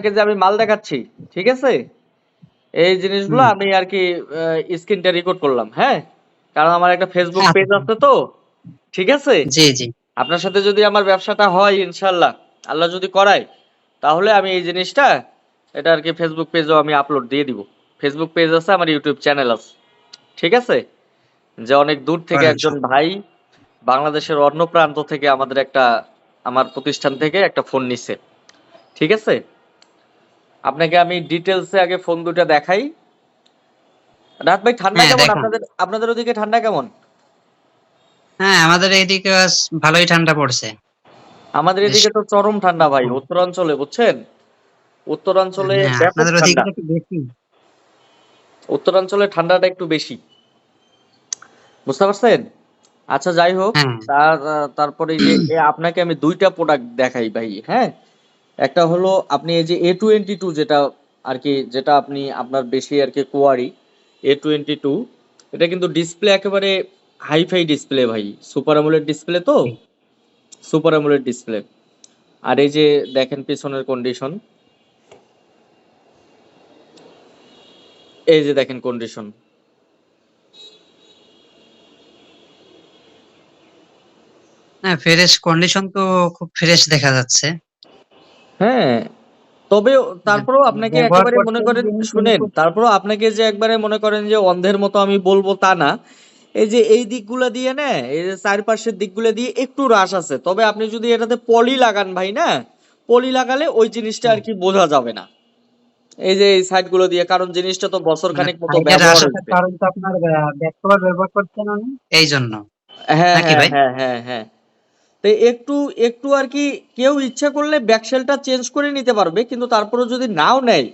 আপনাকে যে আমি মাল দেখাচ্ছি ঠিক আছে? এই জিনিসগুলো আমি আর কি স্ক্রিনটা রেকর্ড করলাম হ্যাঁ? কারণ আমার একটা ফেসবুক আচ্ছা। পেজ আছে তো ঠিক আছে? জি জি। আপনার সাথে যদি আমার ব্যবসাটা হয় ইনশাল্লাহ আল্লাহ যদি করায় তাহলে আমি এই জিনিসটা এটা আর কি ফেসবুক পেজেও আমি আপলোড দিয়ে দিব। ফেসবুক পেজ আছে আমার ইউটিউব চ্যানেল আছে ঠিক আছে? যে অনেক দূর থেকে আচ্ছা। একজন ভাই বাংলাদেশের অন্য প্রান্ত থেকে আমাদের একটা আমার প্রতিষ্ঠান থেকে একটা ফোন নিছে ঠিক আছে? আপনাকে আমি ডিটেলসে আগে ফোন দুটো দেখাই। রাত ভাই ঠান্ডা হ্যাঁ, কেমন? আপনাদের আপনাদের ওদিকে ঠান্ডা কেমন? হ্যাঁ আমাদের এইদিকে আজ ভালোই ঠান্ডা পড়ছে। আমাদের এদিকে তো চরম ঠান্ডা ভাই উত্তরাঞ্চলে বুঝছেন? উত্তরাঞ্চলে হ্যাঁ, আপনাদের ওদিকে একটু বেশি। উত্তরাঞ্চলে ঠান্ডাটা একটু বেশি। বুঝতে পারছেন? আচ্ছা যাই হোক হ্যাঁ। তার তারপরে যে আপনাকে আমি দুইটা প্রোডাক্ট দেখাই ভাই হ্যাঁ? একটা হলো আপনি এই যে এ টোয়েন্টি টু যেটা আর কি যেটা আপনি আপনার বেশি আর কি কোয়ারি এ টোয়েন্টি টু এটা কিন্তু ডিসপ্লে একেবারে হাইফাই ডিসপ্লে ভাই। সুপার অ্যামোলেড ডিসপ্লে তো? সুপার অ্যামোলেড ডিসপ্লে আর এই যে দেখেন পিছনের কন্ডিশন এই যে দেখেন কন্ডিশন হ্যাঁ ফ্রেশ কন্ডিশন তো খুব ফ্রেশ দেখা যাচ্ছে। হ্যাঁ তবে তারপরেও আপনাকে একেবারে মনে করেন শুনেন তারপরেও আপনাকে যে একবারে মনে করেন যে অন্ধের মতো আমি বলব তা না। এই যে এই দিকগুলা দিয়ে না এই যে চারপাশের দিকগুলো দিয়ে একটু রাশ আছে। তবে আপনি যদি এটাতে পলি লাগান ভাই না পলি লাগালে ওই জিনিসটা আর কি বোঝা যাবে না। এই যে এই সাইডগুলো দিয়ে কারণ জিনিসটা তো বছর খানেক মতো ব্যবহার কারণ তো আপনার ব্যবহার করছেন এই জন্য। হ্যাঁ হ্যাঁ হ্যাঁ হ্যাঁ হ্যাঁ। তো একটু একটু আর কি কেউ ইচ্ছা করলে ব্যাকশেলটা চেঞ্জ করে নিতে পারবে কিন্তু তারপরে যদি নাও নেয়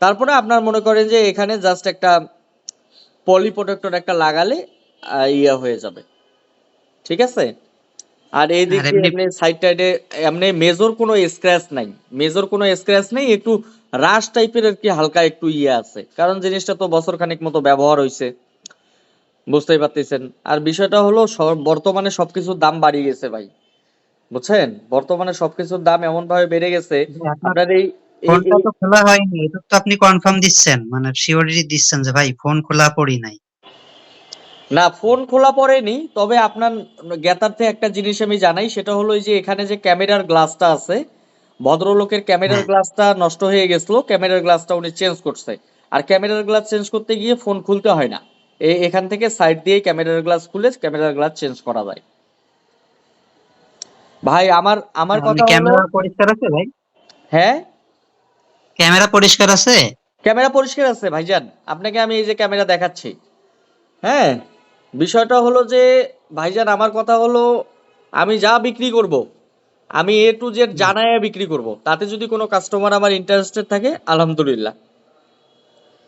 তারপরে আপনার মনে করেন যে এখানে জাস্ট একটা পলি প্রোটেক্টর একটা লাগালে ইয়া হয়ে যাবে। ঠিক আছে? আর এই দিকে এমনি- সাইড টাইডে এমনি মেজর কোনো স্ক্র্যাচ নাই। মেজর কোনো স্ক্র্যাচ নেই একটু রাশ টাইপের আর কি হালকা একটু ইয়ে আছে। কারণ জিনিসটা তো বছর খানিক মতো ব্যবহার হয়েছে বুঝতেই পারতেছেন। আর বিষয়টা হলো বর্তমানে সবকিছুর দাম বাড়িয়ে গেছে ভাই। বুঝছেন? বর্তমানে সবকিছুর দাম এমন ভাবে বেড়ে গেছে আপনার এই এই- ফোনটা তো খোলা হয়নি এটা তো আপনি কনফার্ম দিচ্ছেন মানে সিওরিটি দিচ্ছেন যে ভাই ফোন খোলা পড়ি নাই। না ফোন খোলা পড়েনি তবে আপনার জ্ঞাতার্থে একটা জিনিস আমি জানাই সেটা হলো যে এখানে যে ক্যামেরার গ্লাসটা আছে ভদ্রলোকের ক্যামেরার হ্যাঁ। গ্লাসটা নষ্ট হয়ে গেছিল ক্যামেরার গ্লাসটা উনি চেঞ্জ করছে। আর ক্যামেরার গ্লাস চেঞ্জ করতে গিয়ে ফোন খুলতে হয় না। এখান থেকে সাইড দিয়ে ক্যামেরার গ্লাস খুলে ক্যামেরার গ্লাস চেঞ্জ করা যায়। ভাই আমার আমার কথা ক্যামেরা পরিষ্কার আছে ভাই? হ্যাঁ? ক্যামেরা পরিষ্কার আছে? ক্যামেরা পরিষ্কার আছে ভাইজান। আপনাকে আমি এই যে ক্যামেরা দেখাচ্ছি। হ্যাঁ? বিষয়টা হলো যে ভাইজান আমার কথা হলো আমি যা বিক্রি করব আমি এ টু জেড জানায় বিক্রি করব তাতে যদি কোনো কাস্টমার আমার ইন্টারেস্টেড থাকে আলহামদুলিল্লাহ।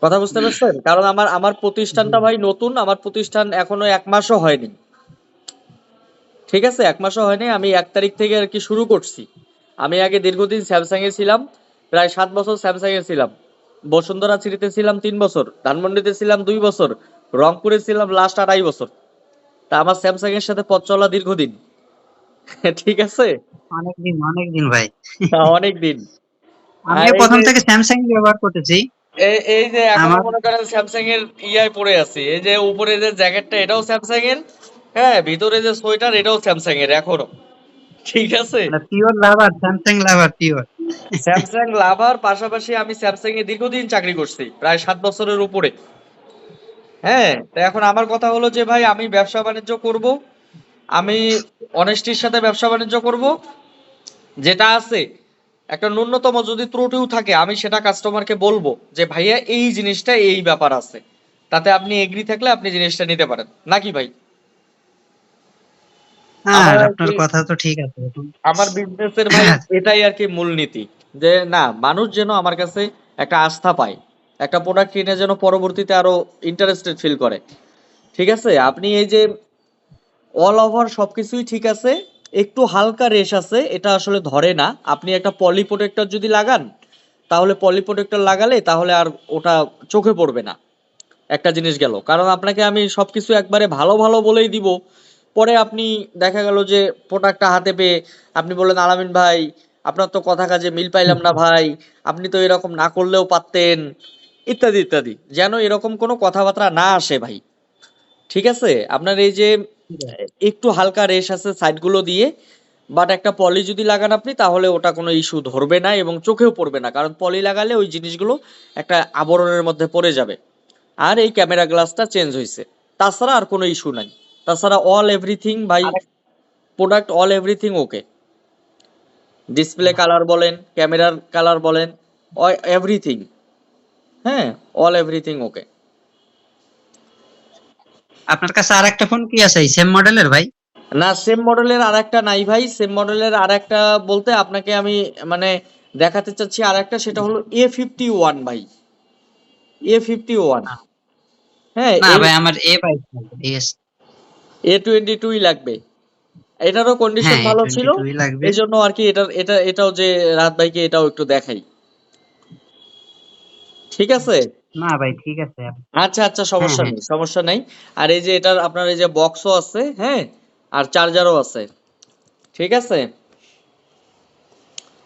কথা বুঝতে পারছেন? কারণ আমার আমার প্রতিষ্ঠানটা ভাই নতুন আমার প্রতিষ্ঠান এখনও এক মাসও হয়নি। ঠিক আছে? এক মাসও হয়নি আমি এক তারিখ থেকে আর কি শুরু করছি। আমি আগে দীর্ঘদিন স্যামসাং এ ছিলাম প্রায় সাত বছর স্যামসাং এ ছিলাম। বসুন্ধরা সিটিতে ছিলাম তিন বছর ধানমন্ডিতে ছিলাম দুই বছর রংপুরে ছিলাম লাস্ট আড়াই বছর। তা আমার স্যামসাং এর সাথে পথ চলা দীর্ঘদিন। ঠিক আছে? অনেকদিন অনেকদিন ভাই। অনেক দিন আমি প্রথম থেকে স্যামসাং ব্যবহার করতেছি। এই এই যে এখন মনে করেন স্যামসাং এর ইয়ায় পড়ে আছি। এই যে উপরে যে জ্যাকেটটা এটাও স্যামসাং এর। হ্যাঁ ভিতরে যে সোয়েটার এটাও স্যামসাং এর এখনও। ঠিক আছে? Pure lover Samsung lover pure Samsung lover পাশাপাশি আমি স্যামসাং এ দীর্ঘদিন চাকরি করছি প্রায় সাত বছরের উপরে। হ্যাঁ তো এখন আমার কথা হলো যে ভাই আমি ব্যবসা বাণিজ্য করব আমি অনেস্টির সাথে ব্যবসা বাণিজ্য করব যেটা আছে একটা ন্যূনতম যদি ত্রুটিও থাকে আমি সেটা কাস্টমারকে বলব যে ভাইয়া এই জিনিসটা এই ব্যাপার আছে। তাতে আপনি এগ্রি থাকলে আপনি জিনিসটা নিতে পারেন। নাকি ভাই? হ্যাঁ আমার আর আপনার কথা তো ঠিক আছে আমার বিজনেসের ভাই এটাই আর কি মূলনীতি যে না মানুষ যেন আমার কাছে একটা আস্থা পায় একটা প্রোডাক্ট কিনে যেন পরবর্তীতে আরও ইন্টারেস্টেড ফিল করে। ঠিক আছে? আপনি এই যে অল ওভার সবকিছুই ঠিক আছে একটু হালকা রেশ আছে, এটা আসলে ধরে না। আপনি একটা পলি প্রোটেক্টর যদি লাগান, তাহলে পলি প্রোটেক্টর লাগালে তাহলে আর ওটা চোখে পড়বে না। একটা জিনিস গেল। কারণ আপনাকে আমি সবকিছু একবারে ভালো ভালো বলেই দিব। পরে আপনি দেখা গেল যে প্রোডাক্টটা হাতে পেয়ে আপনি বললেন, আলামিন ভাই, আপনার তো কথা কাজে মিল পাইলাম না ভাই, আপনি তো এরকম না করলেও পারতেন। ইত্যাদি ইত্যাদি। যেন এরকম কোনো কথাবার্তা না আসে ভাই। ঠিক আছে? আপনার এই যে একটু হালকা রেশ আছে সাইডগুলো দিয়ে বাট একটা পলি যদি লাগান আপনি তাহলে ওটা কোনো ইস্যু ধরবে না এবং চোখেও পড়বে না কারণ পলি লাগালে ওই জিনিসগুলো একটা আবরণের মধ্যে পড়ে যাবে। আর এই ক্যামেরা গ্লাসটা চেঞ্জ হয়েছে তাছাড়া আর কোনো ইস্যু নাই। তাছাড়া অল এভরিথিং ভাই product all everything okay display colour বলেন ক্যামেরার কালার বলেন এভরিথিং হ্যাঁ অল এভরিথিং ওকে আপনার কাছে আর একটা ফোন কি আছে? সেম মডেলের ভাই? না সেম মডেলের আর একটা নাই ভাই। সেম মডেলের আর একটা বলতে আপনাকে আমি মানে দেখাতে চাচ্ছি আর একটা সেটা হলো এ ফিফটি ওয়ান ভাই। এ ফিফটি ওয়ান হ্যাঁ ভাই আমার এ আছে এ টোয়েন্টি টুই লাগবে। এটারও কন্ডিশন হ্যাঁ ভালো ছিল। 22 এই জন্য আর কি এটা এটা এটাও যে রাত ভাইকে এটাও একটু দেখাই। ঠিক আছে? না ভাই ঠিক আছে। আচ্ছা আচ্ছা সমস্যা হ্যাঁ, নেই সমস্যা নেই। আর এই যে এটার আপনার এই যে বক্সও আছে হ্যাঁ? আর চার্জারও আছে। ঠিক আছে?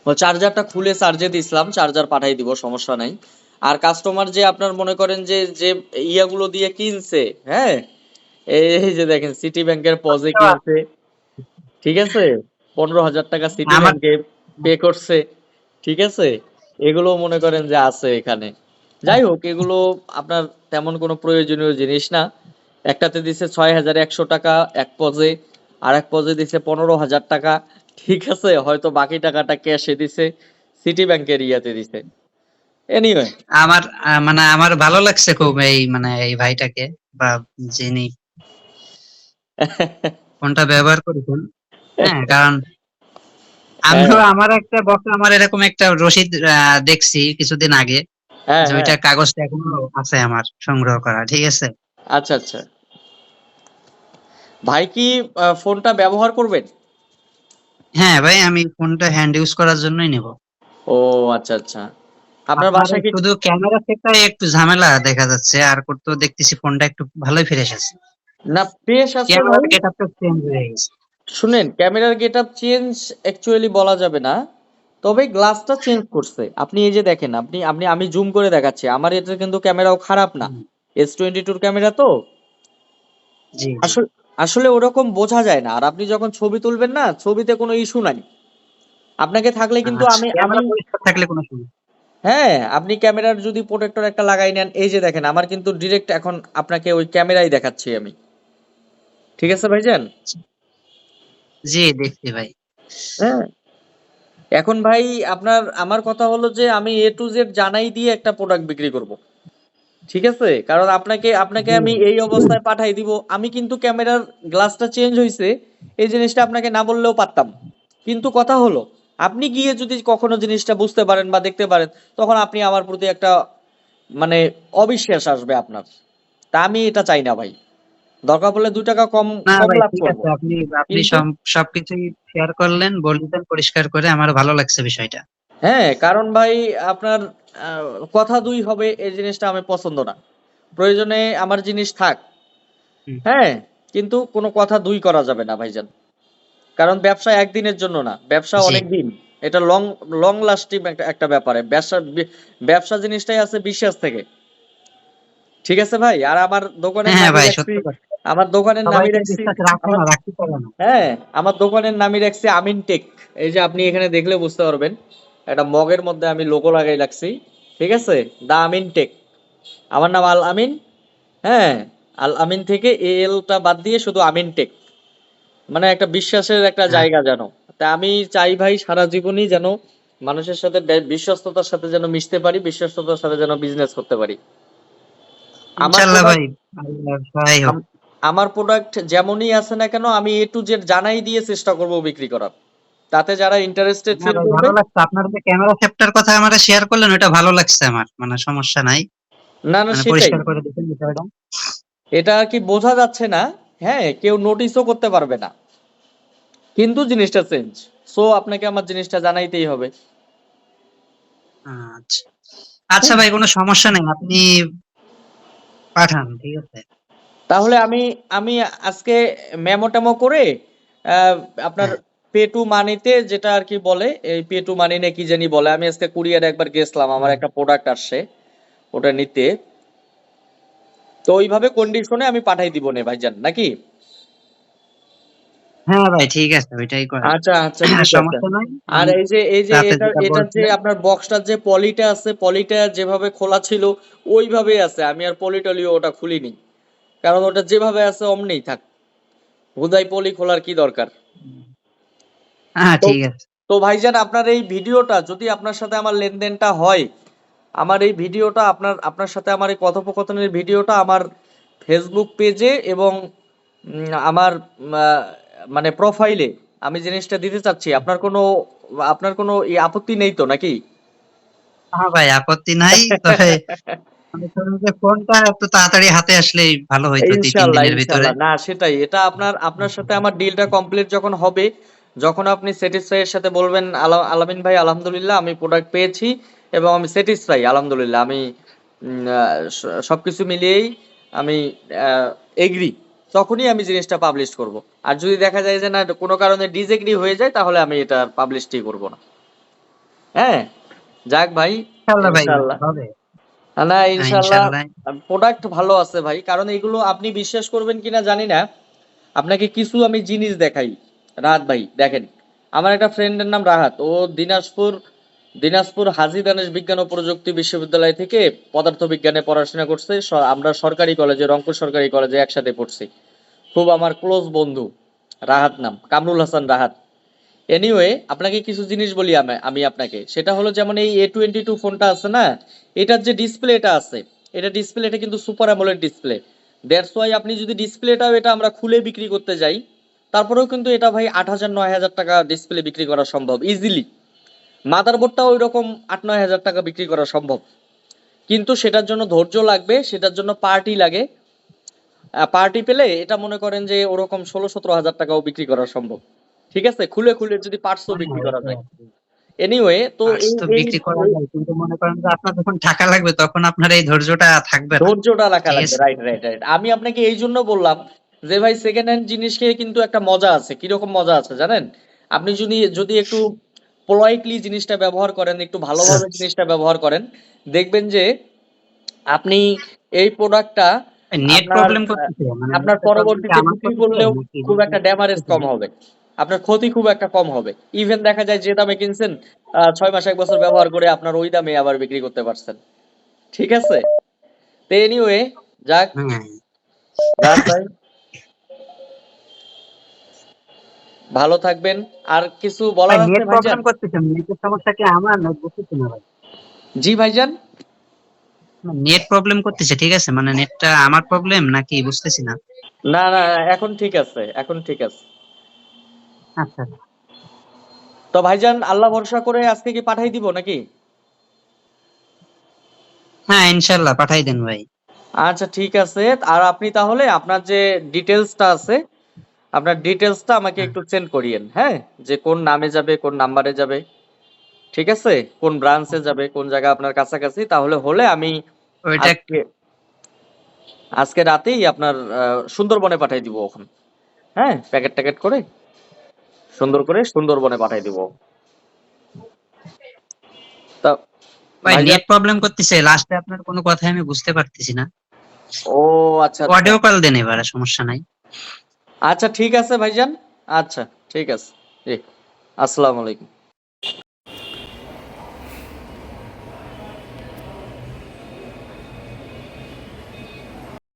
ও চার্জারটা খুলে চার্জে দিছিলাম চার্জার পাঠাই দিব সমস্যা নাই। আর কাস্টমার যে আপনার মনে করেন যে যে ইয়াগুলো দিয়ে কিনছে হ্যাঁ? এই যে দেখেন সিটি ব্যাংকের পজে আচ্ছা। কিনছে। ঠিক আছে? পনেরো হাজার টাকা সিটি ব্যাংকে পে করছে। ঠিক আছে? এগুলো মনে করেন যে আছে এখানে। যাই হোক এগুলো আপনার তেমন কোনো প্রয়োজনীয় জিনিস না। একটাতে দিছে ছয় হাজার একশো টাকা এক পজে আর এক পজে দিছে পনেরো হাজার টাকা। ঠিক আছে হয়তো বাকি টাকাটা ক্যাশে দিছে সিটি ব্যাংকের ইয়াতে দিছে। এনিওয়ে আমার মানে আমার ভালো লাগছে খুব এই মানে এই ভাইটাকে বা যিনি ফোনটা ব্যবহার করেছেন। হ্যাঁ কারণ আমিও আমার একটা বক্স আমার এরকম একটা রসিদ দেখছি কিছুদিন আগে। হ্যাঁ যে হ্যাঁ। কাগজটা এখনও আছে আমার সংগ্রহ করা ঠিক আছে? আচ্ছা আচ্ছা। ভাই কি ফোনটা ব্যবহার করবেন? হ্যাঁ ভাই আমি ফোনটা হ্যান্ড ইউজ করার জন্যই নেব। ও আচ্ছা আচ্ছা। আপনার বাসায় কি শুধু ক্যামেরা সেটটাই একটু ঝামেলা দেখা যাচ্ছে আর করতেও দেখতেছি ফোনটা একটু ভালোই ফ্রেশ আছে। না পেশ আছে ক্যামেরার ভাই? গেটআপটা চেঞ্জ হয়ে গেছে। শুনেন ক্যামেরার গেটআপ চেঞ্জ অ্যাকচুয়ালি বলা যাবে না। তবে গ্লাসটা চেঞ্জ করছে। আপনি এই যে দেখেন আপনি আপনি আমি জুম করে দেখাচ্ছি। আমার এটা কিন্তু ক্যামেরাও খারাপ না। এস টোয়েন্টি টুর ক্যামেরা তো। আসলে আসলে ওরকম বোঝা যায় না। আর আপনি যখন ছবি তুলবেন না ছবিতে কোনো ইস্যু নাই। আপনাকে থাকলে কিন্তু আচ্ছা, আমি আমি থাকলে কোনো হ্যাঁ আপনি ক্যামেরার যদি প্রোটেক্টর একটা লাগাই নেন এই যে দেখেন আমার কিন্তু ডিরেক্ট এখন আপনাকে ওই ক্যামেরাই দেখাচ্ছি আমি। ঠিক আছে ভাইজান? জি দেখছি ভাই। হ্যাঁ। এখন ভাই আপনার আমার কথা হলো যে আমি এ টু জেড জানাই দিয়ে একটা প্রোডাক্ট বিক্রি করব। ঠিক আছে? কারণ আপনাকে আপনাকে আমি এই অবস্থায় পাঠাই দিব। আমি কিন্তু ক্যামেরার গ্লাসটা চেঞ্জ হয়েছে এই জিনিসটা আপনাকে না বললেও পারতাম। কিন্তু কথা হলো আপনি গিয়ে যদি কখনো জিনিসটা বুঝতে পারেন বা দেখতে পারেন তখন আপনি আমার প্রতি একটা মানে অবিশ্বাস আসবে আপনার। তা আমি এটা চাই না ভাই। দরকার পড়লে দু টাকা কম কম লাভ ঠিক আপনি আপনি সবকিছুই শেয়ার করলেন বললেন পরিষ্কার করে আমার ভালো লাগছে বিষয়টা। হ্যাঁ কারণ ভাই আপনার কথা দুই হবে এই জিনিসটা আমি পছন্দ না। প্রয়োজনে আমার জিনিস থাক। হ্যাঁ কিন্তু কোনো কথা দুই করা যাবে না ভাইজান। কারণ ব্যবসা একদিনের জন্য না ব্যবসা অনেক দিন এটা লং লং লাস্টিং একটা একটা ব্যাপারে। ব্যবসা ব্যবসা জিনিসটাই আছে বিশ্বাস থেকে। ঠিক আছে ভাই? আর আমার দোকানে হ্যাঁ ভাই সত্য আমার দোকানের নামই রাখছি হ্যাঁ আমার দোকানের নামই রাখছি আমিন টেক। এই যে আপনি এখানে দেখলে বুঝতে পারবেন একটা মগের মধ্যে আমি লোগো লাগাই রাখছি। ঠিক আছে? The Amin tech. আমার নাম আল আমিন। হ্যাঁ আল আমিন থেকে এ এলটা বাদ দিয়ে শুধু আমিন টেক। মানে একটা বিশ্বাসের একটা হ্যাঁ। জায়গা যেন। তা আমি চাই ভাই সারা জীবনই যেন মানুষের সাথে বিশ্বস্ততার সাথে যেন মিশতে পারি বিশ্বস্ততার সাথে যেন বিজনেস করতে পারি। আমার ইনশাআল্লাহ ভাই আমার প্রোডাক্ট যেমনই আছে না কেন আমি এ টু জেড জানাই দিয়ে চেষ্টা করব বিক্রি করার। তাতে যারা ইন্টারেস্টেড ফিল করবে ভালো লাগছে। আপনার যে ক্যামেরা সেটটার কথা আমরা শেয়ার করলেন ওটা ভালো লাগছে আমার। মানে সমস্যা নাই। না না মানে সেটাই। এটা কি বোঝা যাচ্ছে না। হ্যাঁ কেউ নোটিশও করতে পারবে না। কিন্তু জিনিসটা চেঞ্জ সো আপনাকে আমার জিনিসটা জানাইতেই হবে। আচ্ছা। আচ্ছা ভাই কোনো সমস্যা নেই। আপনি পাঠান ঠিক আছে? তাহলে আমি আমি আজকে মেমো টেমো করে আপনার পে টু মানিতে যেটা আর কি বলে এই পে টু মানি না কি জানি বলে আমি আজকে কুরিয়ার একবার গেছিলাম আমার একটা প্রোডাক্ট আসছে ওটা নিতে। তো ওইভাবে কন্ডিশনে আমি পাঠাই দিব নে ভাইজান নাকি? হ্যাঁ ভাই ঠিক আছে ওইটাই করেন আচ্ছা আচ্ছা সমস্যা নাই। আর এই যে এই যে এটা এটা যে আপনার বক্সটার যে পলিটা আছে পলিটা যেভাবে খোলা ছিল ওইভাবেই আছে আমি আর পলি টলিও ওটা খুলিনি। কারণ ওটা যেভাবে আছে অমনিই থাক। হুদাই পলি খোলার কি দরকার? হ্যাঁ ঠিক আছে। তো ভাইজান আপনার এই ভিডিওটা যদি আপনার সাথে আমার লেনদেনটা হয় আমার এই ভিডিওটা আপনার আপনার সাথে আমার এই কথোপকথনের ভিডিওটা আমার ফেসবুক পেজে এবং আমার মানে প্রোফাইলে আমি জিনিসটা দিতে চাচ্ছি আপনার কোনো আপনার কোনো আপত্তি নেই তো নাকি? হ্যাঁ ভাই আপত্তি নাই তবে ফোনটা তাড়াতাড়ি হাতে আসলেই ভালো হইতো দুই তিন দিনের ভিতরে। না সেটাই। এটা আপনার আপনার সাথে আমার ডিলটা কমপ্লিট যখন হবে যখন আপনি স্যাটিসফাই এর সাথে বলবেন আলামিন ভাই আলহামদুলিল্লাহ আমি প্রোডাক্ট পেয়েছি এবং আমি স্যাটিসফাই আলহামদুলিল্লাহ আমি সবকিছু মিলিয়েই আমি এগ্রি তখনই আমি জিনিসটা পাবলিশ করব। আর যদি দেখা যায় যে না কোনো কারণে ডিসএগ্রি হয়ে যায় তাহলে আমি এটা পাবলিশই করব না। হ্যাঁ? যাক ভাই ইনশাআল্লাহ ভাই না ইনশাল্লাহ ইনশাআল্লাহ প্রোডাক্ট ভালো আছে ভাই। কারণ এগুলো আপনি বিশ্বাস করবেন কিনা জানি না। আপনাকে কিছু আমি জিনিস দেখাই। রাহাত ভাই দেখেন। আমার একটা ফ্রেন্ডের নাম রাহাত। ও দিনাজপুর দিনাজপুর হাজী দানেশ বিজ্ঞান ও প্রযুক্তি বিশ্ববিদ্যালয় থেকে পদার্থ বিজ্ঞানে পড়াশোনা করছে। আমরা সরকারি কলেজে রংপুর সরকারি কলেজে একসাথে পড়ছি। খুব আমার ক্লোজ বন্ধু রাহাত নাম কামরুল হাসান রাহাত। এনিওয়ে আপনাকে কিছু জিনিস বলি আমি- আমি আপনাকে। সেটা হলো যেমন এই এ টোয়েন্টি টু ফোনটা আছে না এটার যে ডিসপ্লেটা আছে, এটা ডিসপ্লেটা কিন্তু super AMOLED display that's why আপনি যদি ডিসপ্লেটাও এটা আমরা খুলে বিক্রি করতে যাই, তারপরেও কিন্তু এটা ভাই আট হাজার, নয় হাজার টাকা ডিসপ্লে বিক্রি করা সম্ভব ইজিলি মাদারবোর্ডটাও ওই রকম আট, নয় হাজার টাকা বিক্রি করা সম্ভব। কিন্তু সেটার জন্য ধৈর্য লাগবে, সেটার জন্য পার্টি লাগে। পার্টি পেলে এটা মনে করেন যে ওরকম ষোলো, সতেরো হাজার টাকাও বিক্রি করা সম্ভব। ঠিক আছে? খুলে খুলে যদি পার্টসও বিক্রি করা যায়। এনিওয়ে তো বিক্রি করা যায় কিন্তু মনে করেন যে আপনার যখন টাকা লাগবে তখন আপনার এই ধৈর্যটা থাকবে ধৈর্যটা ঠিক লাগবে রাইট রাইট রাইট আমি আপনাকে এই জন্য বললাম যে ভাই সেকেন্ড হ্যান্ড জিনিসকে কিন্তু একটা মজা আছে। কীরকম মজা আছে জানেন? আপনি যদি যদি একটু পোলাইটলি জিনিসটা ব্যবহার করেন একটু ভালোভাবে। জিনিসটা ব্যবহার করেন দেখবেন যে আপনি এই প্রোডাক্টটা নেট প্রবলেম করতেছে মানে আপনার পরবর্তীতে বিক্রি করলেও খুব একটা ড্যামারেজ কম হবে। আপনার ক্ষতি খুব একটা কম হবে। ইভেন দেখা যায় যে দামে কিনছেন ছয় মাস এক বছর ব্যবহার করে আপনার ওই দামে আবার বিক্রি করতে পারছেন। ঠিক আছে? তো এনিওয়ে যাক। ভালো থাকবেন। আর কিছু বলার আছে ভাইজান? নেটের সমস্যা কি আমার না বুঝতেছি না ভাই? জি ভাইজান? নেট প্রবলেম করতেছে ঠিক আছে? মানে নেটটা আমার প্রবলেম নাকি বুঝতেছি না? না না এখন ঠিক আছে এখন ঠিক আছে। আচ্ছা তো ভাইজান আল্লাহ ভরসা করে আজকে কি পাঠাই দিব নাকি? হ্যাঁ ইনশাল্লাহ পাঠাই দেন ভাই। আচ্ছা ঠিক আছে। আর আপনি তাহলে আপনার যে ডিটেলসটা আছে আপনার ডিটেলসটা আমাকে একটু সেন্ড করিয়েন হ্যাঁ? যে কোন নামে যাবে কোন নাম্বারে যাবে ঠিক আছে? কোন ব্রাঞ্চে যাবে কোন জায়গা আপনার কাছাকাছি তাহলে হলে আমি আজকে রাতেই আপনার সুন্দরবনে পাঠিয়ে দিব ওখানে হ্যাঁ? প্যাকেট ট্যাকেট করে? সুন্দর করে সুন্দরবনে পাঠাই দিব। তা ভাই নেট প্রবলেম করতেছে। লাস্টে আপনার কোনো কথাই আমি বুঝতে পারতেছি না। ও আচ্ছা আচ্ছা। অডিও কল দেন এবারে সমস্যা নাই। আচ্ছা ঠিক আছে ভাইজান। আচ্ছা ঠিক আছে। জি আসসালামু আলাইকুম।